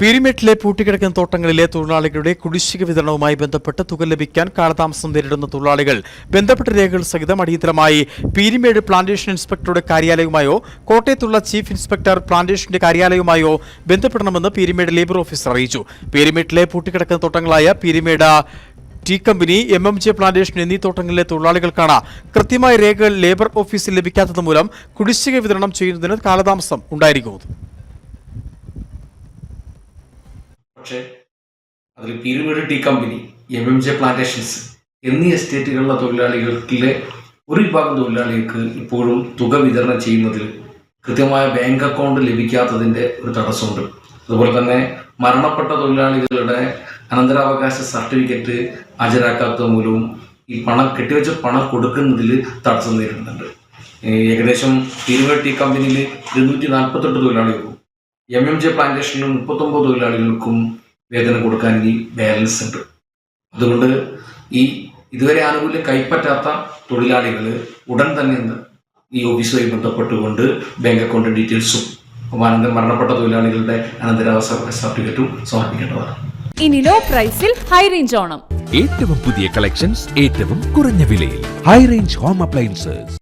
പീരിമേട്ടിലെ പൂട്ടിക്കിടക്കുന്ന തോട്ടങ്ങളിലെ തൊഴിലാളികളുടെ കുടിശ്ശിക വിതരണവുമായി ബന്ധപ്പെട്ട് തുക ലഭിക്കാൻ കാലതാമസം നേരിടുന്ന തൊഴിലാളികൾ. ബന്ധപ്പെട്ട രേഖകൾ സഹിതം അടിയന്തരമായി പീരിമേട് പ്ലാന്റേഷൻ ഇൻസ്പെക്ടറുടെ കാര്യാലയവുമായോ കോട്ടയത്തുള്ള ചീഫ് ഇൻസ്പെക്ടർ പ്ലാന്റേഷന്റെ കാര്യാലയവുമായോ ബന്ധപ്പെടണമെന്ന് പീരിമേട് ലേബർ ഓഫീസർ അറിയിച്ചു. പീരിമേട്ടിലെ പൂട്ടിക്കിടക്കുന്ന തോട്ടങ്ങളായ Peermade tea company M M J plantation എന്നീ തോട്ടങ്ങളിലെ തൊഴിലാളികൾക്കാണ് കൃത്യമായ രേഖകൾ ലേബർ ഓഫീസിൽ ലഭിക്കാത്തത് മൂലം കുടിശ്ശിക വിതരണം ചെയ്യുന്നതിന് കാലതാമസം ഉണ്ടായിരിക്കുന്നത്. പക്ഷേ അതിൽ Peermade tea company M M J plantations എന്നീ എസ്റ്റേറ്റുകളിലെ തൊഴിലാളികൾക്കിലെ ഒരു വിഭാഗം തൊഴിലാളികൾക്ക് ഇപ്പോഴും തുക വിതരണം ചെയ്യുന്നതിൽ കൃത്യമായ ബാങ്ക് അക്കൗണ്ട് ലഭിക്കാത്തതിന്റെ ഒരു തടസ്സമുണ്ട്. അതുപോലെ തന്നെ മരണപ്പെട്ട തൊഴിലാളികളുടെ അനന്തരാവകാശ സർട്ടിഫിക്കറ്റ് ഹാജരാക്കാത്തത് മൂലവും ഈ പണം കെട്ടിവെച്ച പണം കൊടുക്കുന്നതിൽ തടസ്സം നേരിടുന്നുണ്ട്. ഏകദേശം പീരുമേട് ടീ കമ്പനിയിൽ ഇരുന്നൂറ്റി നാൽപ്പത്തെട്ട് തൊഴിലാളികൾക്കും എം എം ജെ പ്ലാന്റേഷനിൽ മുപ്പത്തൊമ്പത് തൊഴിലാളികൾക്കും വേതനം കൊടുക്കാൻ ഇനി ബാലൻസ് ഉണ്ട്. അതുകൊണ്ട് ഈ ഇതുവരെ ആനുകൂല്യം കൈപ്പറ്റാത്ത തൊഴിലാളികൾ ഉടൻ തന്നെ ഇന്ന് ഈ ഓഫീസുമായി ബന്ധപ്പെട്ടുകൊണ്ട് ബാങ്ക് അക്കൗണ്ട് ഡീറ്റെയിൽസും അനന്തരം മരണപ്പെട്ട തൊഴിലാളികളുടെ അനന്തരാവസ്ഥ സർട്ടിഫിക്കറ്റും സമർപ്പിക്കേണ്ടതാണ്. ഇനി ലോ പ്രൈസിൽ ഹൈ റേഞ്ച് ഓണം. ഏറ്റവും പുതിയ കളക്ഷൻസ് ഏറ്റവും കുറഞ്ഞ വിലയിൽ. High range home appliances